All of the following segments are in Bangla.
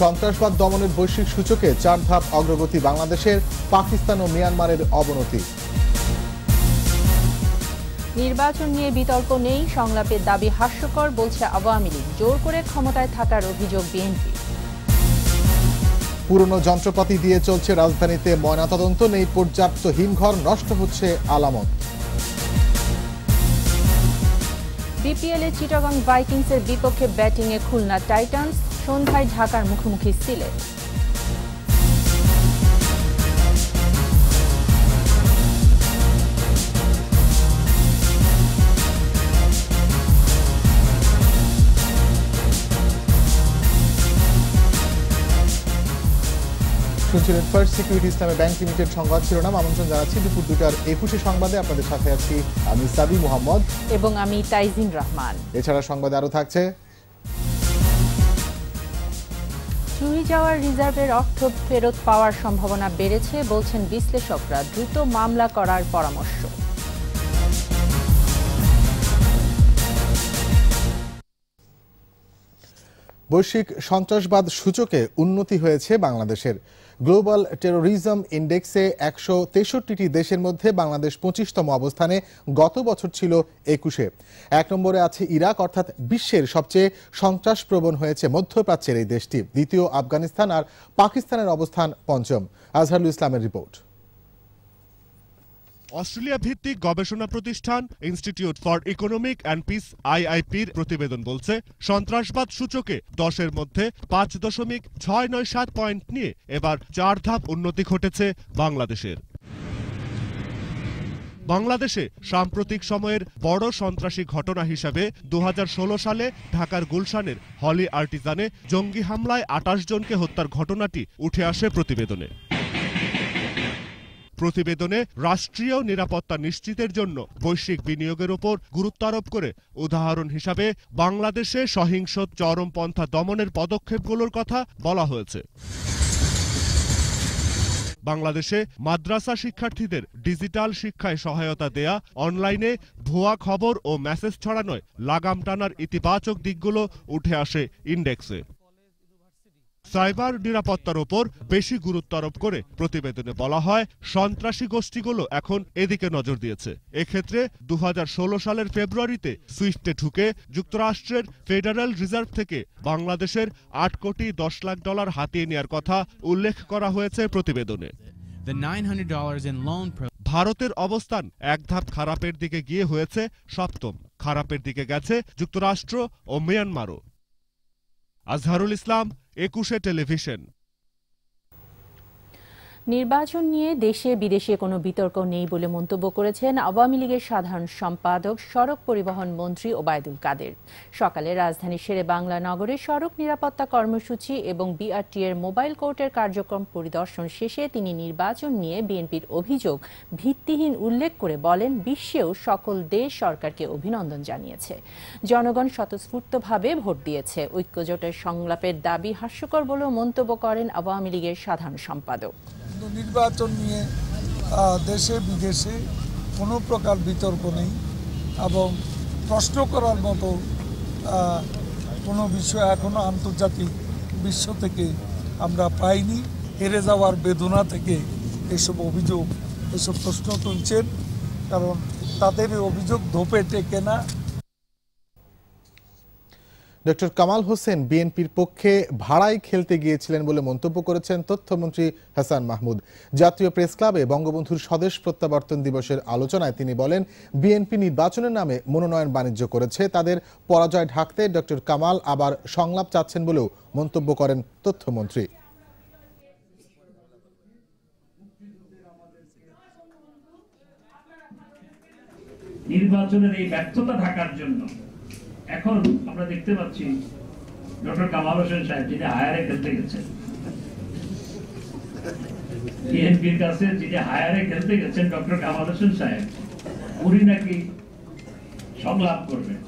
সন্ত্রাসবাদ দমনের বৈশ্বিক সূচকে চার ধাপ অগ্রগতি বাংলাদেশের পাকিস্তান ও মিয়ানমারের অবনতি। নির্বাচন নিয়ে বিতর্ক নেই সংলাপের দাবি হাস্যকর বলছে আওয়ামী লীগ জোর করে ক্ষমতায় থাকার অভিযোগ বিএনপি। পুরনো যন্ত্রপাতি দিয়ে চলছে রাজধানীতে ময়নাতদন্ত নেই পর্যাপ্ত হিমঘর নষ্ট হচ্ছে আলামত। বিপিএল এ চিটাগং ভাইকিংসের বিপক্ষে ব্যাটিংয়ে খুলনা টাইটান্স সন্ধ্যায় ঢাকার মুখোমুখি সিলেট। শুনছিলেন First Security Islami Bank Limited সংবাদ শিরোনাম। আমন্ত্রণ জানাচ্ছি দুপুর দুটার একুশে সংবাদে। আপনাদের সাথে আছি আমি সাবি মোহাম্মদ। এবং আমি তাইজিন রহমান। এছাড়া সংবাদে আরও থাকছে চুরি যাওয়ার রিজার্ভের অর্থ ফেরত পাওয়ার সম্ভাবনা বেড়েছে বলছেন বিশ্লেষকরা। দ্রুত মামলা করার পরামর্শ। বৈশ্বিক সন্ত্রাসবাদ সূচকে উন্নতি হয়েছে বাংলাদেশের। গ্লোবাল টেরোরিজম ইন্ডেক্সে একশো তেষট্টিটি দেশের মধ্যে বাংলাদেশ পঁচিশতম অবস্থানে গত বছর ছিল একুশে। এক নম্বরে আছে ইরাক, অর্থাৎ বিশ্বের সবচেয়ে সন্ত্রাসপ্রবণ হয়েছে মধ্যপ্রাচ্যের এই দেশটি। দ্বিতীয় আফগানিস্তান আর পাকিস্তানের অবস্থান পঞ্চম। আজহারুল ইসলামের রিপোর্ট। অস্ট্রেলিয়া ভিত্তিক গবেষণা প্রতিষ্ঠান Institute for Economic and Peace আইআইপির প্রতিবেদন বলছে, সন্ত্রাসবাদ সূচকে দশের মধ্যে পাঁচ দশমিক ছয় নয় সাত পয়েন্ট নিয়ে এবার চার ধাপ উন্নতি ঘটেছে বাংলাদেশের। বাংলাদেশে সাম্প্রতিক সময়ের বড় সন্ত্রাসী ঘটনা হিসাবে দু হাজার ষোলো সালে ঢাকার গুলশানের হলি আর্টিজানে জঙ্গি হামলায় আটাশ জনকে হত্যার ঘটনাটি উঠে আসে প্রতিবেদনে। প্রতিবেদনে রাষ্ট্রীয় নিরাপত্তা নিশ্চিতের জন্য বৈশ্বিক বিনিয়োগের উপর গুরুত্ব আরোপ করে উদাহরণ হিসাবে বাংলাদেশে সহিংস চরমপন্থা দমনের পদক্ষেপগুলোর কথা বলা হয়েছে। বাংলাদেশে মাদ্রাসা শিক্ষার্থীদের ডিজিটাল শিক্ষায় সহায়তা দেয়া, অনলাইনে ভুয়া খবর ও মেসেজ ছড়ানোয় লাগাম টানার ইতিবাচক দিকগুলো উঠে আসে ইন্ডেক্সে। সাইবার নিরাপত্তার ওপর বেশি গুরুত্ব আরোপ করে প্রতিবেদনে বলা হয় সন্ত্রাসী গোষ্ঠীগুলো এখন এদিকে নজর দিয়েছে। এক্ষেত্রে দু হাজার ষোলো সালের ফেব্রুয়ারিতে সুইফটে ঢুকে যুক্তরাষ্ট্রের ফেডারেল রিজার্ভ থেকে বাংলাদেশের আট কোটি দশ লাখ ডলার হাতিয়ে নেওয়ার কথা উল্লেখ করা হয়েছে প্রতিবেদনে। The $900 in loan pro- ভারতের অবস্থান এক ধাপ খারাপের দিকে গিয়ে হয়েছে সপ্তম। খারাপের দিকে গেছে যুক্তরাষ্ট্র ও মিয়ানমারও। আজহারুল ইসলাম একুশে টেলিভিশন। নির্বাচন নিয়ে দেশে বিদেশে কোনো বিতর্ক নেই বলে মন্তব্য করেছেন আওয়ামী লীগের সাধারণ সম্পাদক, সড়ক পরিবহন মন্ত্রী ওবায়দুল কাদের। সকালে রাজধানীর শেরে বাংলা নগরে সড়ক নিরাপত্তা কর্মসূচি এবং বিআরটি এর মোবাইল কোর্টের কার্যক্রম পরিদর্শন শেষে তিনি নির্বাচন নিয়ে বিএনপির অভিযোগ ভিত্তিহীন উল্লেখ করে বলেন, বিশ্বেও সকল দেশ সরকারকে অভিনন্দন জানিয়েছে। জনগণ স্বতঃস্ফূর্তভাবে ভোট দিয়েছে। ঐক্যজোটের সংলাপের দাবি হাস্যকর বলেও মন্তব্য করেন আওয়ামী লীগের সাধারণ সম্পাদক। কিন্তু নির্বাচন নিয়ে দেশে, বিদেশে কোনো প্রকার বিতর্ক নেই এবং প্রশ্ন করার মতো কোনো বিষয় এখনও আন্তর্জাতিক বিশ্ব থেকে আমরা পাইনি। হেরে যাওয়ার বেদনা থেকে এসব অভিযোগ, এসব প্রশ্ন তুলছেন। কারণ তাদের অভিযোগ ধোপে টেকে না। ডক্টর কামাল হোসেন বিএনপির পক্ষে ভাড়ায় খেলতে গিয়েছিলেন বলে মন্তব্য করেছেন তথ্যমন্ত্রী হাসান মাহমুদ। জাতীয় প্রেস ক্লাবে বঙ্গবন্ধুর স্বদেশ প্রত্যাবর্তন দিবসের আলোচনায় তিনি বলেন, বিএনপি নির্বাচনের নামে মনোনয়ন বাণিজ্য করেছে, তাদের পরাজয় ঢাকতে ডক্টর কামাল আবার সংলাপ চাচ্ছেন বলেও মন্তব্য করেন তথ্যমন্ত্রী। নির্বাচনের এই ব্যর্থতা ঢাকার জন্য এখন আমরা দেখতে পাচ্ছি ডক্টর কামাল হোসেন সাহেব, যিনি হায়ারে খেলতে গেছেন। বিএনপির কাছে যিনি হায়ারে খেলতে গেছেন, ডক্টর কামাল হোসেন সাহেব, উনি নাকি সংলাপ করবেন।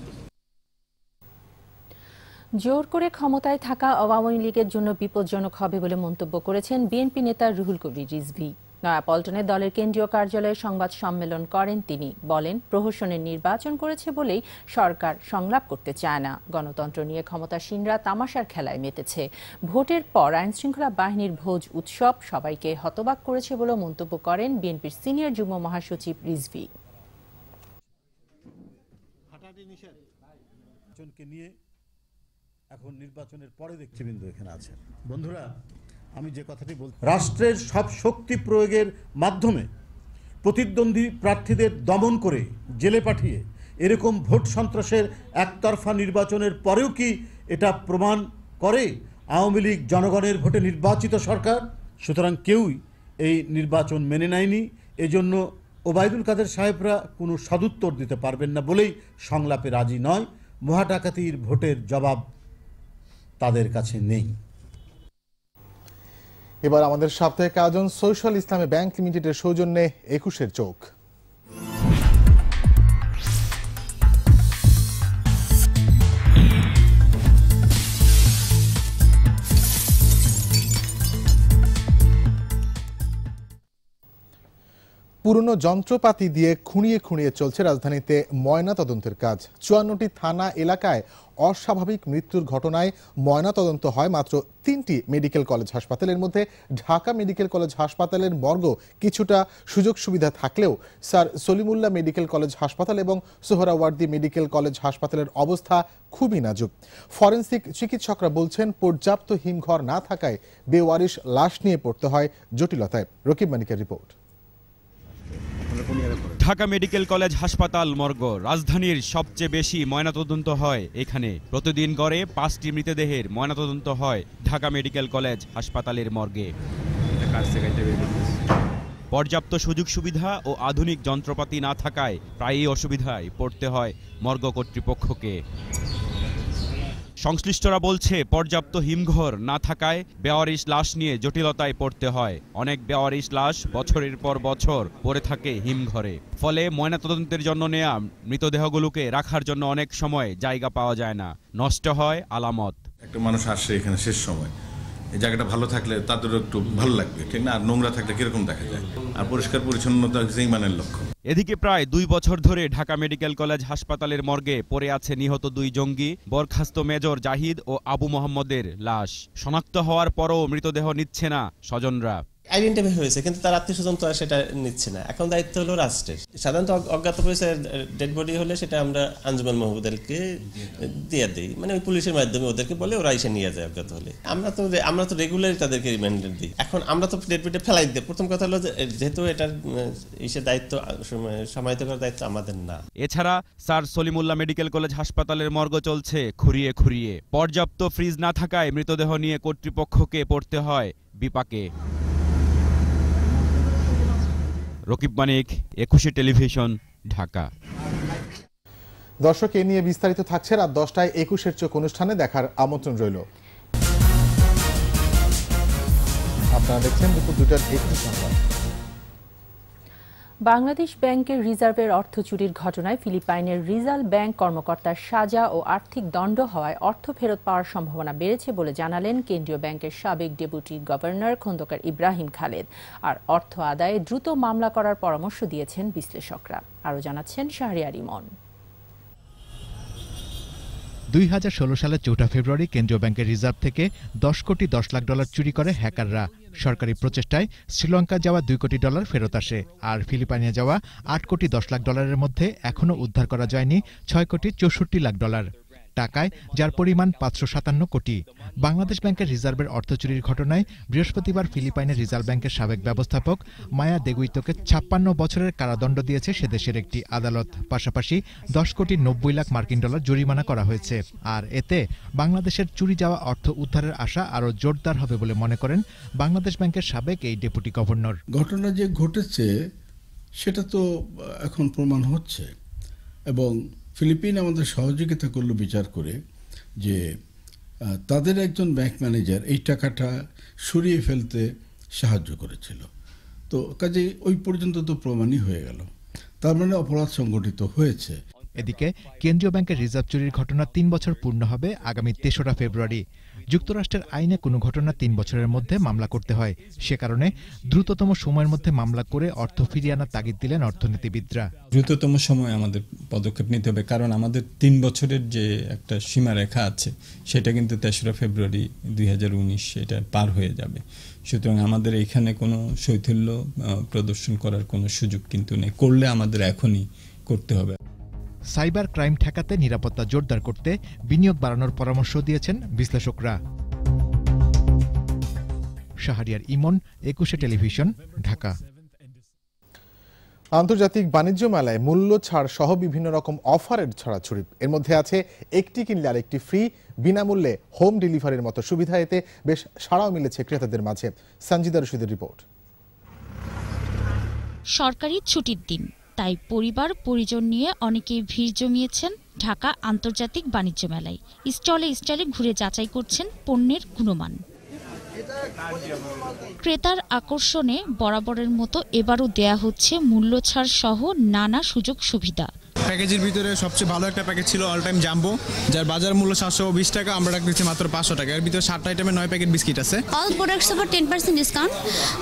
জোর করে ক্ষমতায় থাকা আওয়ামী লীগের জন্য বিপজ্জনক হবে বলে মন্তব্য করেছেন বিএনপি নেতা রুহুল কবির রিজভি। নয়াপল্টনে দলের কেন্দ্রীয় কার্যালয়ে সংবাদ সম্মেলন করেন তিনি। বলেন, প্রহসনের নির্বাচন করেছে বলেই সরকার সংলাপ করতে চায় না। গণতন্ত্র নিয়ে ক্ষমতাসীনরা তামাশার খেলায় মেতেছে। ভোটের পর আইনশৃঙ্খলা বাহিনীর ভোজ উৎসব সবাইকে হতবাক করেছে বলে মন্তব্য করেন বিএনপির সিনিয়র যুগ্ম মহাসচিব রিজভি। নিয়ে এখন নির্বাচনের পরে দেখছি বিন্দু এখানে আছেন। বন্ধুরা আমি যে কথাটি বল রাষ্ট্রের সব শক্তি প্রয়োগের মাধ্যমে প্রতিদ্বন্দ্বী প্রার্থীদের দমন করে জেলে পাঠিয়ে এরকম ভোট সন্ত্রাসের একতরফা নির্বাচনের পরেও কি এটা প্রমাণ করে আওয়ামী লীগ জনগণের ভোটে নির্বাচিত সরকার? সুতরাং কেউই এই নির্বাচন মেনে নেয়নি। এজন্য ওবায়দুল কাদের সাহেবরা কোনো সদুত্তর দিতে পারবেন না বলেই সংলাপে রাজি নয়। মহাটাকাতির ভোটের জবাব তাদের কাছে নেই। এবার আমাদের সাপ্তাহিক আয়োজন সোশ্যাল ইসলামী ব্যাংক লিমিটেডের সৌজন্যে একুশের চোখ। পুরনো যন্ত্রপাতি দিয়ে খুঁড়িয়ে খুঁড়িয়ে চলছে রাজধানীতে ময়না তদন্তের কাজ। চুয়ান্নটি থানা এলাকায় অস্বাভাবিক মৃত্যুর ঘটনায় ময়না তদন্ত হয় মাত্র তিনটি মেডিকেল কলেজ হাসপাতালের মধ্যে। ঢাকা মেডিকেল কলেজ হাসপাতালের মর্গ কিছুটা সুযোগ সুবিধা থাকলেও স্যার সলিমুল্লাহ মেডিকেল কলেজ হাসপাতাল এবং সোহরাওয়ার্দী মেডিকেল কলেজ হাসপাতালের অবস্থা খুবই নাজুক। ফরেন্সিক চিকিৎসকরা বলছেন, পর্যাপ্ত হিমঘর না থাকায় বেওয়ারিশ লাশ নিয়ে পড়তে হয় জটিলতায়। রকিব মানিকের রিপোর্ট। ঢাকা মেডিকেল কলেজ হাসপাতাল মর্গ রাজধানীর সবচেয়ে বেশি ময়নাতদন্ত হয় এখানে। প্রতিদিন গড়ে পাঁচটি মৃতদেহের ময়নাতদন্ত হয় ঢাকা মেডিকেল কলেজ হাসপাতালের মর্গে। পর্যাপ্ত সুযোগ সুবিধা ও আধুনিক যন্ত্রপাতি না থাকায় প্রায়ই অসুবিধায় পড়তে হয় মর্গ কর্তৃপক্ষকে। সংশ্লিষ্টরা বলছে, পর্যাপ্ত হিমঘর না থাকায় বেওয়ারিশ লাশ নিয়ে জটিলতায় পড়তে হয়। অনেক বেওয়ারিশ লাশ বছরের পর বছর পড়ে থাকে হিমঘরে। ফলে ময়নাতদন্তের জন্য নেয়া মৃতদেহগুলোকে রাখার জন্য অনেক সময় জায়গা পাওয়া যায় না। নষ্ট হয় আলামত। একটা মানুষ আসে এখানে শেষ সময়। এই জায়গাটা ভালো থাকলে তাদেরও একটু ভালো লাগবে, ঠিক না? আর নোংরা থাকলে কীরকম দেখা যায়? আর পরিষ্কার পরিচ্ছন্নতা ইমানের লক্ষ্য এদিকে প্রায় দুই বছর ধরে ঢাকা মেডিকেল কলেজ হাসপাতালের মর্গে পড়ে আছে নিহত দুই জঙ্গি, বরখাস্ত মেজর জাহিদ ও আবু মোহাম্মদের লাশ। শনাক্ত হওয়ার পরও মৃতদেহ নিচ্ছে না স্বজনরা। আইডেন্টিফাই হয়েছে, কিন্তু তার আত্মীয় স্বজন তো আর সেটা নিচ্ছে না। এখন দায়িত্ব হলো রাষ্ট্রের। সাধারণত অজ্ঞাত পরিচয়ের ডেড বডি হলে সেটা আমরা আঞ্জুমান মাহবুদেরকে দিয়ে দিই। মানে ওই পুলিশের মাধ্যমে ওদেরকে বলে ওরা এসে নিয়ে যায় অজ্ঞাত হলে। আমরা তো আমরা তো রেগুলারই তাদেরকে রিমাইন্ডার দিই। এখন আমরা তো ডেড বডিটা ফেলাই দিই। প্রথম কথা হলো যেহেতু এটার ইসের দায়িত্ব সমাহিত করার দায়িত্ব আমাদের না। এছাড়া স্যার সলিমুল্লাহ মেডিকেল কলেজ হাসপাতালের মর্গ চলছে খুঁড়িয়ে খুঁড়িয়ে। পর্যাপ্ত ফ্রিজ না থাকায় মৃতদেহ নিয়ে কর্তৃপক্ষকে পড়তে হয় বিপাকে। রকিব মানিক, একুশে টেলিভিশন, ঢাকা। দর্শক, এ নিয়ে বিস্তারিত থাকছে রাত দশটায় একুশের চোখ অনুষ্ঠানে দেখার আমন্ত্রণ রইল। আপনারা দেখছেন দুপুর দুটার একুশ সংবাদ বাংলাদেশ ব্যাংকের রিজার্ভের অর্থ চুরির ঘটনায় ফিলিপাইনের রিজাল ব্যাংক কর্মকর্তার সাজা ও আর্থিক দণ্ড হওয়ায় অর্থ ফেরত পাওয়ার সম্ভাবনা বেড়েছে বলে জানালেন কেন্দ্রীয় ব্যাংকের সাবেক ডেপুটি গভর্নর খন্দকার ইব্রাহিম খালেদ। আর অর্থ আদায়ে দ্রুত মামলা করার পরামর্শ দিয়েছেন বিশ্লেষকরা। আরও জানাচ্ছেন শাহরিয়ার ইমন। দুই হাজার ষোলো সালের চৌঠা ফেব্রুয়ারি কেন্দ্রীয় ব্যাংকের রিজার্ভ থেকে দশ কোটি দশ লাখ ডলার চুরি করে হ্যাকাররা। সরকারি প্রচেষ্টায় শ্রীলঙ্কা যাওয়া দুই কোটি ডলার ফেরত আসে আর ফিলিপাইনে যাওয়া আট কোটি দশ লাখ ডলারের মধ্যে এখনও উদ্ধার করা যায়নি ছয় কোটি চৌষট্টি লাখ ডলার। টাকায়, যার পরিমাণ পাঁচশো সাতান্ন কোটি। বাংলাদেশ ব্যাংকের রিজার্ভের অর্থ চুরির ঘটনায় বৃহস্পতিবার ফিলিপাইনের রিজার্ভ ব্যাংকের সাবেক ব্যবস্থাপক মায়া দেগুইতোকে ছাপ্পান্ন বছরের কারাদণ্ড দিয়েছে সে দেশের একটি আদালত। পাশাপাশি দশ কোটি নব্বই লাখ মার্কিন ডলার জরিমানা করা হয়েছে। আর এতে বাংলাদেশের চুরি যাওয়া অর্থ উদ্ধারের আশা আরও জোরদার হবে বলে মনে করেন বাংলাদেশ ব্যাংকের সাবেক এই ডেপুটি গভর্নর। ঘটনা যে ঘটেছে, সেটা তো এখন প্রমাণ হচ্ছে। এবং ফিলিপিন আমাদের সহযোগিতা করল বিচার করে যে তাদের একজন ব্যাংক ম্যানেজার এই টাকাটা সরিয়ে ফেলতে সাহায্য করেছিল। তো কাজে ওই পর্যন্ত তো প্রমাণই হয়ে গেল। তার মানে অপরাধ সংগঠিত হয়েছে। এদিকে, কেন্দ্রীয় ব্যাংকের রিজার্ভ চুরির ঘটনা তিন বছর পূর্ণ হবে আগামী তেসরা ফেব্রুয়ারি। যুক্তরাষ্ট্রের আইনে কোনো ঘটনা তিন বছরের মধ্যে মামলা করতে হয়। সে কারণে দ্রুততম সময়ের মধ্যে মামলা করে অর্থ ফিরিয়ে আনার তাগিদ দিলেন অর্থনীতিবিদরা। দ্রুততম সময়ে আমাদের পদক্ষেপ নিতে হবে, কারণ আমাদের তিন বছরের যে একটা সীমারেখা আছে, সেটা কিন্তু তেসরা ফেব্রুয়ারি দুই হাজার উনিশ এটা পার হয়ে যাবে। সুতরাং আমাদের এখানে কোনো শৈথিল্য প্রদর্শন করার কোনো সুযোগ কিন্তু নেই। করলে আমাদের এখনই করতে হবে। সাইবার ক্রাইম ঠেকাতে নিরাপত্তা জোরদার করতে বিনিয়োগ বাড়ানোর পরামর্শ দিয়েছেন বিশ্লেষকরা। শাহরিয়ার ইমন একুশে টেলিভিশন ঢাকা। আন্তর্জাতিক বাণিজ্য মেলায় মূল্য ছাড় সহ বিভিন্ন রকম অফারের ছড়াছড়ি। এর মধ্যে আছে একটি কিনলে আর একটি ফ্রি বিনামূল্যে হোম ডেলিভারির মতো সুবিধা। এতে বেশ সাড়াও মিলেছে ক্রেতাদের মাঝে। সঞ্জিদা রশিদের রিপোর্ট। সরকারি ছুটির দিন। তাই পরিবার, পরিজন নিয়ে অনেকেই ভিড় জমিয়েছেন ঢাকা আন্তর্জাতিক বাণিজ্য মেলায়। স্টলে স্টলে ঘুরে যাচাই করছেন পণ্যের গুণমান। ক্রেতার আকর্ষণে বরাবরের মতো এবারও দেয়া হচ্ছে মূল্যছাড় সহ নানা সুযোগ সুবিধা প্যাকেজের ভিতরে সবচেয়ে ভালো একটা প্যাকেজ ছিল অল টাইম জাম্বো যার বাজার মূল্য সাতশো বিশ টাকা আমরা রাখতেছি মাত্র পাঁচশো টাকা। এর ভিতরে সাতটা আইটেমের নয় প্যাকেট বিস্কিট আছে। অল প্রোডাক্টস উপর টেন পার্সেন্ট ডিসকাউন্ট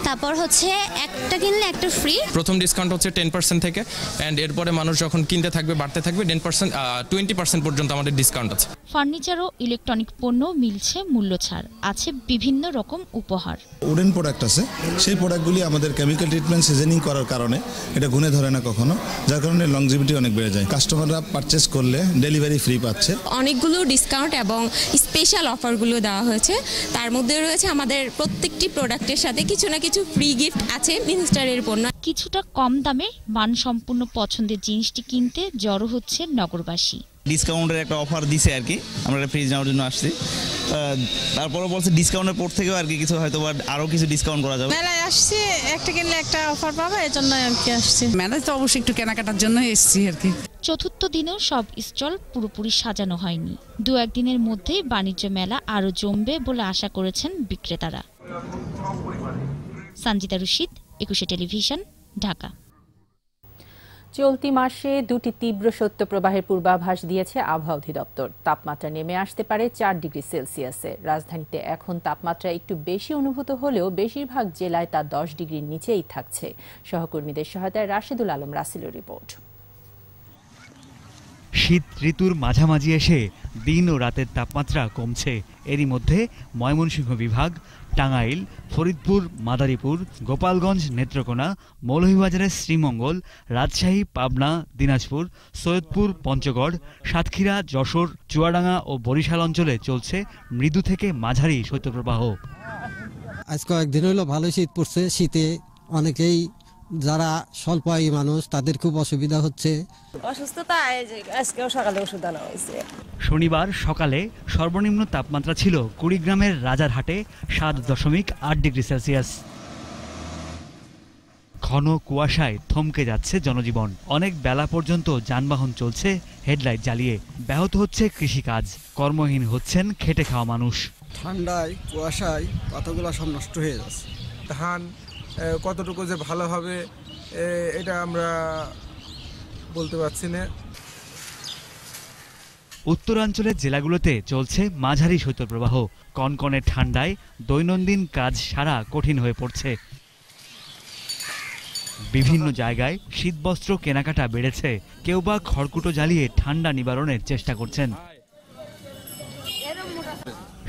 তারপর হচ্ছে একটা কিনলে একটা ফ্রি প্রথম ডিসকাউন্ট হচ্ছে টেন পার্সেন্ট থেকে অ্যান্ড এরপরে মানুষ যখন কিনতে থাকবে বাড়তে থাকবে টেন পার্সেন্ট টোয়েন্টি পার্সেন্ট পর্যন্ত আমাদের ডিসকাউন্ট আছে। ফার্নিচার ও ইলেকট্রনিক পণ্য মিলছে মূল্য ছাড়। আছে বিভিন্ন রকম উপহার। উডেন প্রোডাক্ট আছে। সেই প্রোডাক্টগুলি আমাদের কেমিক্যাল ট্রিটমেন্ট সিজনিং করার কারণে এটা গুনে ধরে না কখনো। যার কারণে লংজিভিটি অনেক বেড়ে যায়। কাস্টমাররা পারচেস করলে ডেলিভারি ফ্রি পাচ্ছে। অনেকগুলো ডিসকাউন্ট এবং স্পেশাল অফারগুলো দেওয়া হয়েছে। তার মধ্যে রয়েছে আমাদের প্রত্যেকটি প্রোডাক্টের সাথে কিছু না কিছু ফ্রি গিফট আছে মিনিস্টারের পণ্য। কিছুটা কম দামে মানসম্পন্ন পছন্দের জিনিসটি কিনতে জড়ো হচ্ছে নগরবাসী। ডিসকাউন্টের একটা অফার দিছে আর কি আমরা একটা ফ্রিজ নেওয়ার জন্য আসছি। তারপরে বলছে ডিসকাউন্টের পর থেকেও আর কি কিছু হয়তো বা আরও কিছু ডিসকাউন্ট করা যাবে। মেলায় আসছি একটা কিনলে একটা অফার পাবো এই জন্য আর কি আসছি। মেলায় তো অবশ্যই একটু কেনাকাটার জন্য এসেছি আর কি চতুর্থ দিনেও সব স্টল পুরোপুরি সাজানো হয়নি। দু একদিনের মধ্যেই বাণিজ্য মেলা আরও জমবে বলে আশা করেছেন বিক্রেতারা। সঞ্জিতা রশিদ একুশে টেলিভিশন ঢাকা। চলতি মাসে দুটি তীব্র সত্য প্রবাহের পূর্বাভাস দিয়েছে আবহাওয়া অধিদপ্তর। তাপমাত্রা নেমে আসতে পারে চার ডিগ্রি সেলসিয়াসে। রাজধানীতে এখন তাপমাত্রা একটু বেশি অনুভূত হলেও বেশিরভাগ জেলায় তা দশ ডিগ্রির নিচেই থাকছে। সহকর্মীদের সহায়তায় রাশেদুল আলম রাসেলের রিপোর্ট। শীত ঋতুর মাঝামাঝি এসে দিন ও রাতের তাপমাত্রা কমছে। এরই মধ্যে ময়মনসিংহ বিভাগ, টাঙ্গাইল, ফরিদপুর, মাদারীপুর, গোপালগঞ্জ, নেত্রকোনা, মৌলভীবাজারের শ্রীমঙ্গল, রাজশাহী, পাবনা, দিনাজপুর, সৈয়দপুর, পঞ্চগড়, সাতক্ষীরা, যশোর, চুয়াডাঙ্গা ও বরিশাল অঞ্চলে চলছে মৃদু থেকে মাঝারি শৈত্যপ্রবাহ। আজ কয়েকদিন হলো ভালো শীত পড়ছে। শীতে অনেকেই যারা স্বল্প আয়ী মানুষ তাদের খুব অসুবিধা হচ্ছে। অসুস্থতা আজকেও সকালে ওষুধ আনা হয়েছে। শনিবার সকালে সর্বনিম্ন তাপমাত্রা ছিল কুড়িগ্রামের রাজারহাটে সাত দশমিক আট ডিগ্রি সেলসিয়াস। ঘন কুয়াশায় থমকে যাচ্ছে জনজীবন। অনেক বেলা পর্যন্ত যানবাহন চলছে হেডলাইট জ্বালিয়ে। ব্যাহত হচ্ছে কৃষিকাজ। কর্মহীন হচ্ছেন খেটে খাওয়া মানুষ। ঠান্ডায় কুয়াশায় পাতাগুলো সব নষ্ট হয়ে যাচ্ছে। ধান কতটুকু যে ভালো হবে এটা আমরা বলতে পারছি না। উত্তরাঞ্চলের জেলাগুলোতে চলছে মাঝারি শৈত্যপ্রবাহ। কনকনে ঠান্ডায় দৈনন্দিন কাজ সারা কঠিন হয়ে পড়ছে। বিভিন্ন জায়গায় শীতবস্ত্র কেনাকাটা বেড়েছে। কেউ বা খড়কুটো জ্বালিয়ে ঠান্ডা নিবারণের চেষ্টা করছেন।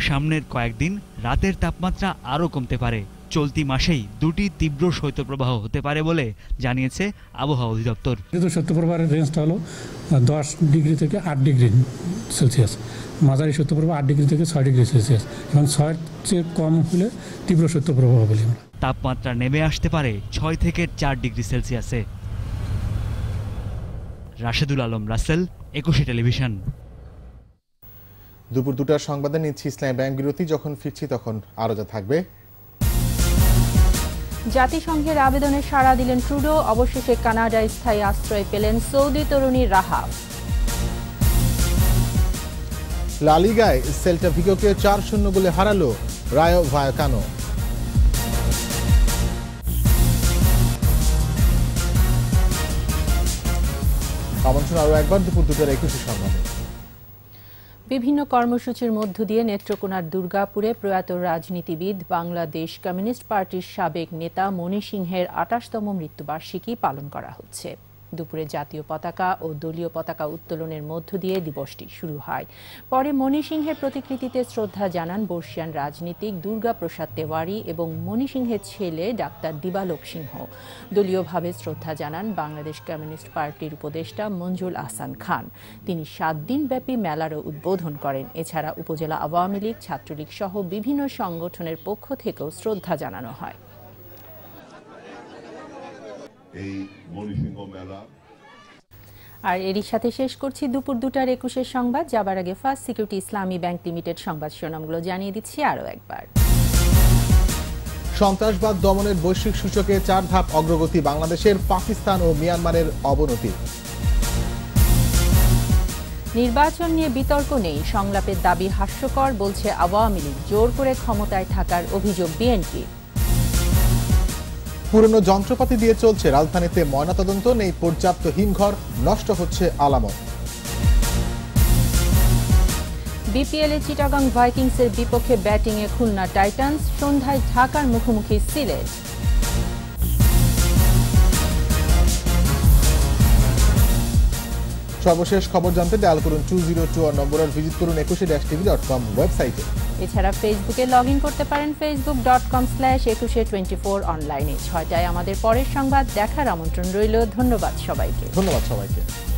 সামনের কয়েকদিন রাতের তাপমাত্রা আরও কমতে পারে। চলতি মাসেই দুটি তীব্র শৈত্যপ্রবাহ হতে পারে বলে জানিয়েছে আবহাওয়া অধিদপ্তর। কিন্তু শৈত্যপ্রবাহের রেঞ্জটা হলো দশ ডিগ্রি থেকে আট ডিগ্রি সেলসিয়াস। মাঝারি সত্যপ্রবাহ আট ডিগ্রি থেকে ছয় ডিগ্রি সেলসিয়াস। এবং ছয়ের চেয়ে কম হলে তীব্র শৈত্যপ্রবাহ বলি। আমরা তাপমাত্রা নেমে আসতে পারে ছয় থেকে চার ডিগ্রি সেলসিয়াসে। রাশেদুল আলম রাসেল একুশে টেলিভিশন। দুপুর দুটার সংবাদে নিচ্ছি ইসলামী ব্যাংক বিরতি যখন ফিরছি তখন আরও যা থাকবে। জাতিসংঘের আবেদনে সাড়া দিলেন ট্রুডো। অবশেষে কানাডায় স্থায়ী আশ্রয় পেলেন সৌদি তরুণী রাহা। লালিগায় সেল্টা ভিগোকে চার শূন্য গোলে হারালো রায়ো ভায়াকানো। আমন্ত্রণ আরও একবার দুপুর দুটার একুশে সংবাদে। বিভিন্ন কর্মসূচির মধ্য দিয়ে নেত্রকোনার দুর্গাপুরে প্রয়াত রাজনীতিবিদ বাংলাদেশ কমিউনিস্ট পার্টির সাবেক নেতা মণি সিংহের আটাশতম মৃত্যুবার্ষিকী পালন করা হচ্ছে। দুপুরে জাতীয় পতাকা ও দলীয় পতাকা উত্তোলনের মধ্য দিয়ে দিবসটি শুরু হয়। পরে মণি সিংহের প্রতিকৃতিতে শ্রদ্ধা জানান বর্ষিয়ান রাজনীতিক দুর্গা প্রসাদ তেওয়ারি এবং মণি সিংহের ছেলে ডাক্তার দিবালোক সিংহ। দলীয়ভাবে শ্রদ্ধা জানান বাংলাদেশ কমিউনিস্ট পার্টির উপদেষ্টা মঞ্জুল আহসান খান। তিনি সাত দিনব্যাপী মেলারও উদ্বোধন করেন। এছাড়া উপজেলা আওয়ামী লীগ, ছাত্রলীগ সহ বিভিন্ন সংগঠনের পক্ষ থেকেও শ্রদ্ধা জানানো হয়। এই মণিসিংহ মেলা। আর এরই সাথে শেষ করছি দুপুর দুটার একুশের সংবাদ। যাবার আগে First Security Islami Bank Limited সংবাদ শিরোনামগুলো জানিয়ে দিচ্ছি আরও একবার। সন্ত্রাসবাদ দমনের বৈশ্বিক সূচকে চার ধাপ অগ্রগতি বাংলাদেশের পাকিস্তান ও মিয়ানমারের অবনতি। নির্বাচন নিয়ে বিতর্ক নেই সংলাপের দাবি হাস্যকর বলছে আওয়ামী লীগ জোর করে ক্ষমতায় থাকার অভিযোগ বিএনপি পুরনো যন্ত্রপাতি দিয়ে চলছে রাজধানীতে ময়নাতদন্ত। নেই পর্যাপ্ত হিমঘর নষ্ট হচ্ছে আলামত। বিপিএল এ চিটাগাং ভাইকিংসের বিপক্ষে ব্যাটিংয়ে খুলনা টাইটান্স সন্ধ্যায় ঢাকার মুখোমুখি সিলেট। সর্বশেষ খবর জানতে ডায়াল করুন two zero two number visit করুন Ekushey dash TV dot com ওয়েবসাইটে। এছাড়া ফেসবুকে লগ করতে পারেন Facebook dot com slash Ekushey twenty four অনলাইনে ছয়টায় আমাদের পরের সংবাদ দেখার আমন্ত্রণ রইল। ধন্যবাদ সবাইকে। ধন্যবাদ সবাইকে।